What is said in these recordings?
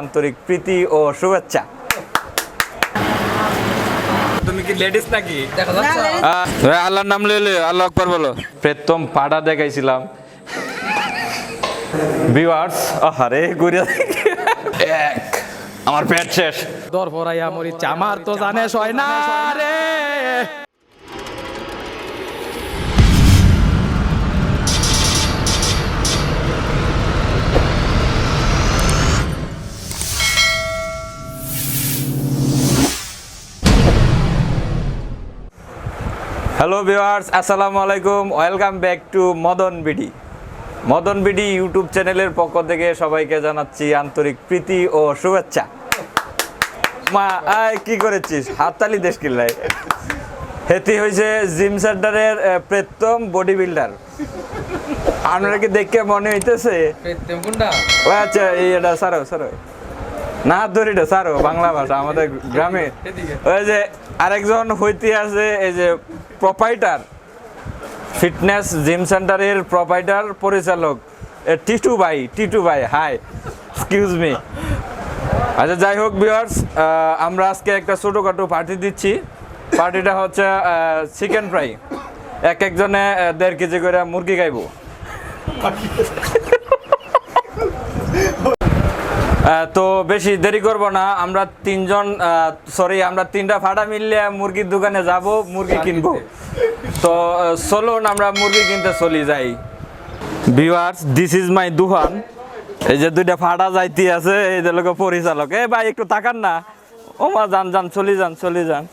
আন্তরিক প্রীতি ও শুভেচ্ছা। তুমি কি লেডিস নাকি? আল্লাহর নাম লইলে আল্লাহ আকবার বলো। প্রথম পাড়া দেখাইছিলাম। ভিউয়ার্স আহারে ঘুরে এক আমার পেট শেষ। দর পরাইয়া মরিচ্ছে আমার তো জানে হয় না রে। হ্যালো ভিউয়ার্স আসসালামু আলাইকুম welcome back to Madan BD Madan BD YouTube চ্যানেলের পক্ষ থেকে সবাইকে জানাচ্ছি আন্তরিক প্রীতি ও শুভেচ্ছা। মা আয় কি করেছিস? হাততালি দেশ কিল্লাই হেতি হয়েছে জিম সেন্টারের প্রথম বডি বিল্ডার আপনারা কি দেখে মনে হইতেছে? আচ্ছা এটা সারো সারো। না ধরিটা সারো বাংলা ভাষা আমাদের গ্রামে। ওই যে আরেকজন হইতে আছে এই যে প্রোপাইটার ফিটনেস জিম সেন্টারের প্রোপাইটার পরিচালক। টিটু ভাই টিটু ভাই হাই এক্সকিউজ মি আচ্ছা যাই হোক বিয়ার্স আমরা আজকে একটা ছোটোখাটো পার্টি দিচ্ছি। পার্টিটা হচ্ছে চিকেন ফ্রাই এক একজনে দেড় কেজি করে মুরগি খাইবো। তো বেশি দেরি করব না। আমরা তিনজন সরি আমরা তিনটা ফাটা মিললে মুরগির দোকানে যাব মুরগি কিনবো। তো চলুন আমরা মুরগি কিনতে চলি যাই। ভিউয়ার্স দিস ইজ মাই দুহান। এই যে দুইটা ফাটা যাইতে আছে এই যে লোক পরিচালক। এ ভাই একটু তাকান না। ও মা যান যান চলি যান চলি যান।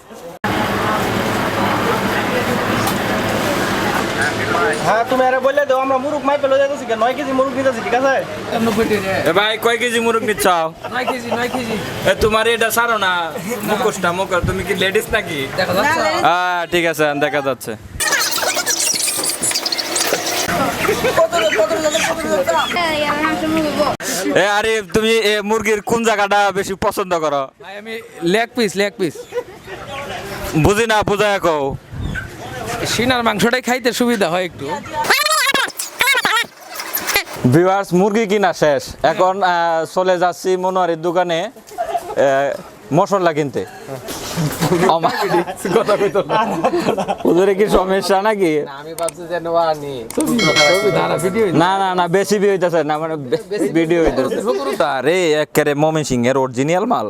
হ্যাঁ তুমি আরে বললে দাও আমরা মুরুখ মাই পেল যাইতেছি কেন? নয় কেজি মুরুখ নিতেছি ঠিক আছে? এ ভাই কয় কেজি মুরগ নিচ্ছ? নয় কেজি নয় কেজি। এ তোমার এটা সারো না মুখোশটা মুখ তুমি কি লেডিস নাকি? দেখা যাচ্ছে। হ্যাঁ ঠিক আছে দেখা যাচ্ছে। এ আরে তুমি এ মুরগির কোন জায়গাটা বেশি পছন্দ করো? আমি লেগ পিস লেগ পিস বুঝি না বুঝায় কও। সিনার মাংসটাই খাইতে সুবিধা হয় একটু। ভিউয়ার্স মুরগি কিনা শেষ। এখন চলে যাচ্ছি মনোয়ারির দোকানে মশলা কিনতে। ওদের কি সমস্যা নাকি? আমি ভাবছি যে নোয়া নি। না না না বেশি বি হইতেছে না মানে ভিডিও হইতেছে। আরে একেবারে মমি সিং এর অরিজিনাল মাল।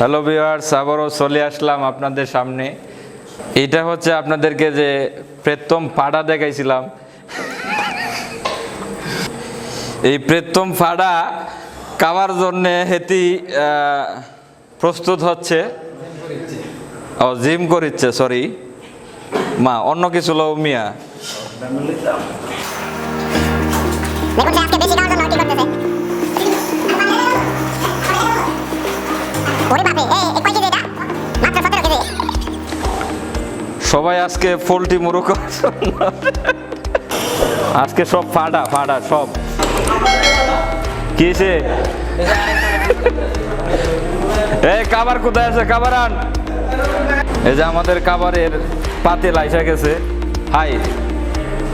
হ্যালো ভিউয়ার্স আবারও চলে আসলাম আপনাদের সামনে। এটা হচ্ছে আপনাদেরকে যে প্রথম ফাড়া দেখাইছিলাম। এই প্রথম ফাড়া খাওয়ার জন্য হেতি প্রস্তুত হচ্ছে। ও, জিম করিচ্ছে সরি মা, অন্য কিছু লও, মিয়া। ওরে বাপরে সবাই আজকে পোলট্রি মুরগ আজকে সব ফাডা ফাডা, সব। কিসে এই কাবার কোথায় আছে? কাবার আন। এই যে আমাদের কাবারের পাতে লাইসা গেছে। হাই।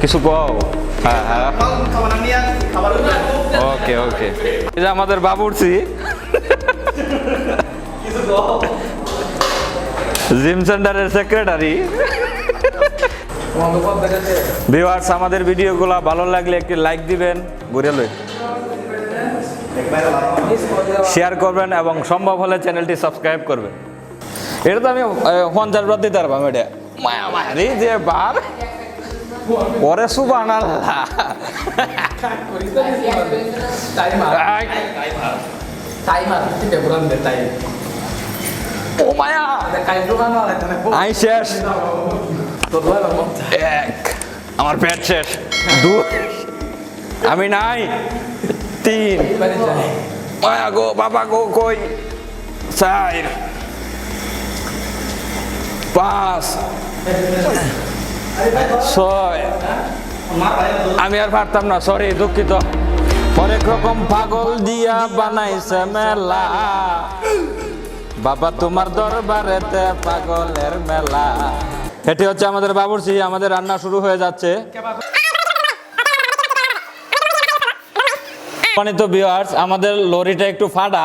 কিছু কও? হ্যাঁ হ্যাঁ। ওকে ওকে। এই যে আমাদের বাবুরছি জিম সেন্টারের সেক্রেটারি। ভিউয়ার্স আমাদের ভিডিওগুলো ভালো লাগলে একটি লাইক দিবেন ঘুরে লই। শেয়ার করবেন এবং সম্ভব হলে চ্যানেলটি সাবস্ক্রাইব করবেন। এটা তো আমি পঞ্চাশ বার দিতে পারবাম এটা। মায়া মায়ারি যে বার। পরে সুবান ও মায়া আই শেষ। এক। আমার পেট শেষ। দুই আমি নাই। তিন। মায়া গো বাবা গো কই? চার। পাঁচ। ছয়। আমি আর পারতাম না সরি দুঃখিত। অনেক রকম পাগল দিয়া বানাইছে মেলা। বাবা, তোমার দরবারেতে পাগলের মেলা। এটি হচ্ছে আমাদের বাবুর্চি, আমাদের রান্না শুরু হয়ে যাচ্ছে। সম্মানিত ভিউয়ার্স আমাদের লরিটা একটু ফাটা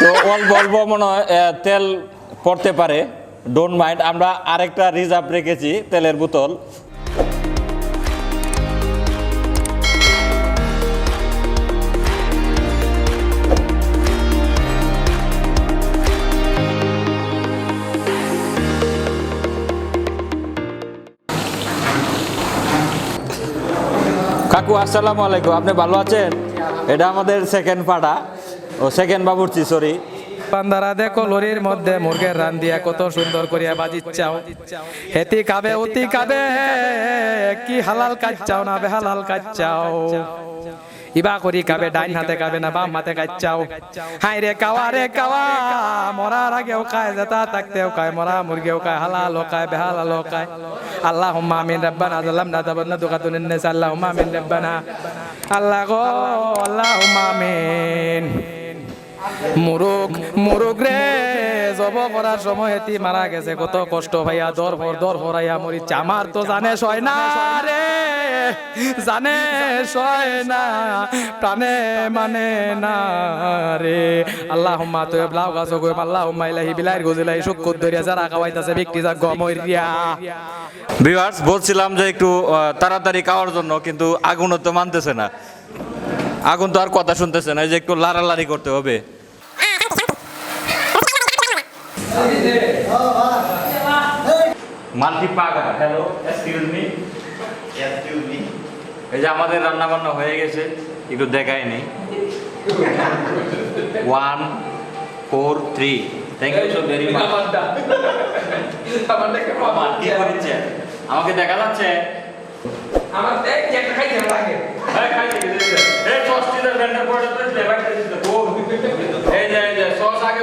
তো অল্প অল্প মনে হয় তেল পড়তে পারে। ডোন্ট মাইন্ড আমরা আরেকটা রিজার্ভ রেখেছি, তেলের বোতল। কাকু, আসসালামু আলাইকুম। আপনি ভালো আছেন? এটা আমাদের সেকেন্ড পাড়া। ও সেকেন্ড বাবুর্চি সরি পান্দারা দেখো, লরির মধ্যে মুরগের রান দিয়া কত সুন্দর করিয়া বাজিচ্ছাও। হেতি কাবে, অতি কাবে, কি হালাল কাজ চাও না, বেহালাল কাজ চাও। ইবা করি কাবে ডাইন হাতে কাবে না বাম হাতে চাও হাই রে কাওয়া রে কাওয়া মরার আগেও কায় জেতা থাকতেও কায় মরা মুরগিও কায় হালাল কায় বেহালাল কায় আল্লাহ আমিন রব্বানা না তাবান্না দুকাতুন নিস আল্লাহ আমিন রব্বানা। আল্লাহ গো আল্লাহ আমিন। মুরুক মুরুক রে, জব করার সময় এটি মারা গেছে। কত কষ্ট ভাইয়া, দর ভর, দর ভরাইয়া মরিচ্ছে আমার তো জানে সয় না রে, জানে সয় না, প্রাণে মানে না রে। আল্লাহ হুম্মা তো ব্লাউ গাছ গো আল্লাহ হুম্মা ইলাহি বিলাইর গজিলাই শুকুর ধরিয়া যারা খাওয়াইতাছে বিক্রি যা গমরিয়া ভিউয়ার্স বলছিলাম যে একটু তাড়াতাড়ি খাওয়ার জন্য, কিন্তু আগুনও তো মানতেছে না। আগুন তো আর কথা শুনতেছে না যে একটু লাড়ালাড়ি করতে হবে। মাল্টি পাগা hello excuse me excuse me এই যে আমাদের রান্না বান্না হয়ে গেছে একটু দেখাই নি one four three thank you so very much আমাকে দেখা যাচ্ছে? আমার একটা খাইতে লাগে এই খাইতে গেছে এই সস টিদের ভেন্ডার পড়ে তো লেবার দিতে এই যে এই যে সস আগে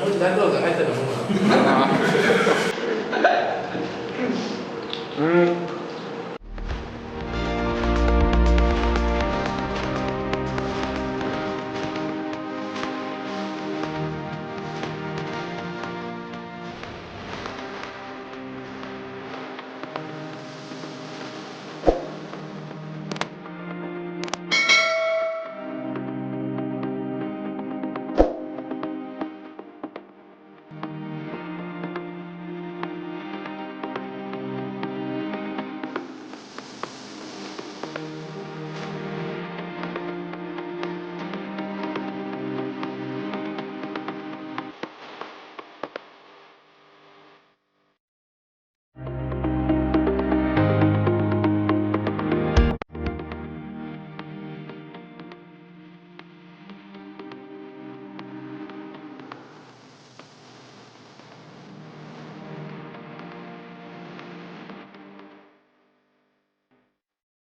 も入ったと思うな。うん